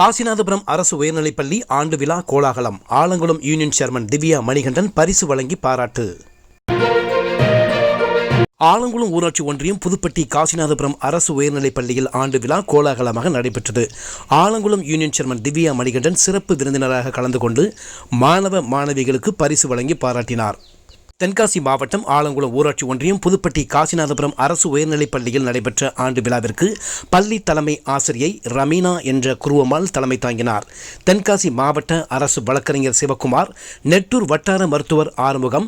காசிநாதபுரம் அரசு உயர்நிலைப்பள்ளி ஆண்டு விழா கோலாகலம். ஆலங்குளம் யூனியன் சேர்மன் திவ்யா மணிகண்டன் பரிசு வழங்கி பாராட்டு. ஆலங்குளம் ஊராட்சி ஒன்றியம் புதுப்பட்டி காசிநாதபுரம் அரசு உயர்நிலைப் பள்ளியில் ஆண்டு விழா கோலாகலமாக நடைபெற்றது. ஆலங்குளம் யூனியன் சேர்மன் திவ்யா மணிகண்டன் சிறப்பு விருந்தினராக கலந்து கொண்டு மாணவ மாணவிகளுக்கு பரிசு வழங்கி பாராட்டினார். தென்காசி மாவட்டம் ஆலங்குளம் ஊராட்சி ஒன்றியம் புதுப்பட்டி காசிநாதபுரம் அரசு உயர்நிலைப் பள்ளியில் நடைபெற்ற ஆண்டு விழாவிற்கு பள்ளி தலைமை ஆசிரியை ரமீனா என்ற குருவம்மாள் தலைமை தாங்கினார். தென்காசி மாவட்ட அரசு வழக்கறிஞர் சிவக்குமார் நெட்டூர் வட்டார மருத்துவர் ஆறுமுகம்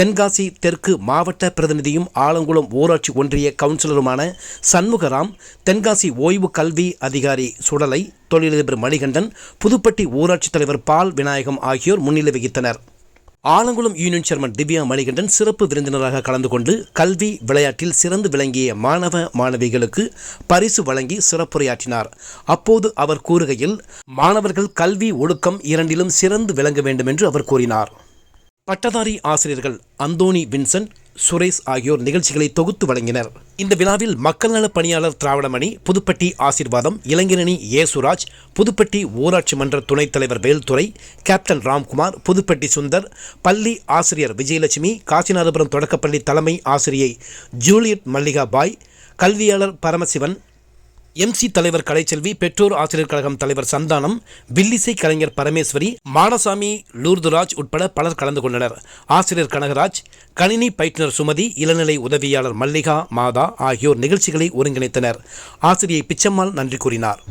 தென்காசி தெற்கு மாவட்ட பிரதிநிதியும் ஆலங்குளம் ஊராட்சி ஒன்றிய கவுன்சிலருமான சண்முகராம் தென்காசி ஓய்வு கல்வி அதிகாரி சுடலை தொழிலதிபர் மணிகண்டன் புதுப்பட்டி ஊராட்சி தலைவர் பால் விநாயகம் ஆகியோர் முன்னிலை வகித்தனர். ஆலங்குளம் யூனியன் சேர்மன் திவ்யா மணிகண்டன் சிறப்பு விருந்தினராக கலந்து கொண்டு கல்வி விளையாட்டில் சிறந்து விளங்கிய மாணவ மாணவிகளுக்கு பரிசு வழங்கி சிறப்புரையாற்றினார். அப்போது அவர் கூறுகையில் மாணவர்கள் கல்வி ஒழுக்கம் இரண்டிலும் சிறந்து விளங்க வேண்டும் என்று அவர் கூறினார். பட்டதாரி ஆசிரியர்கள் அந்தோணி வின்சென்ட் சுரேஷ் ஆகியோர் நிகழ்ச்சிகளை தொகுத்து வழங்கினர். இந்த விழாவில் மக்கள் நல பணியாளர் திராவிடமணி புதுப்பட்டி ஆசிர்வாதம் இளைஞரணி ஏசுராஜ் புதுப்பட்டி ஊராட்சி மன்ற துணைத் தலைவர் வேல்துறை கேப்டன் ராம்குமார் புதுப்பட்டி சுந்தர் பள்ளி ஆசிரியர் விஜயலட்சுமி காசிநாதபுரம் தொடக்கப்பள்ளி தலைமை ஆசிரியை ஜூலியட் மல்லிகா பாய் கல்வியாளர் பரமசிவன் எம்சி தலைவர் கலைச்செல்வி பெற்றோர் ஆசிரியர் கழகம் தலைவர் சந்தானம் வில்லிசை கலைஞர் பரமேஸ்வரி மாடசாமி லூர்துராஜ் உட்பட பலர் கலந்து கொண்டனர். ஆசிரியர் கனகராஜ் கணினி பயிற்றுனர் சுமதி இளநிலை உதவியாளர் மல்லிகா மாதா ஆகியோர் நிகழ்ச்சிகளை ஒருங்கிணைத்தனர். ஆசிரியை பிச்சம்மாள் நன்றி கூறினார்.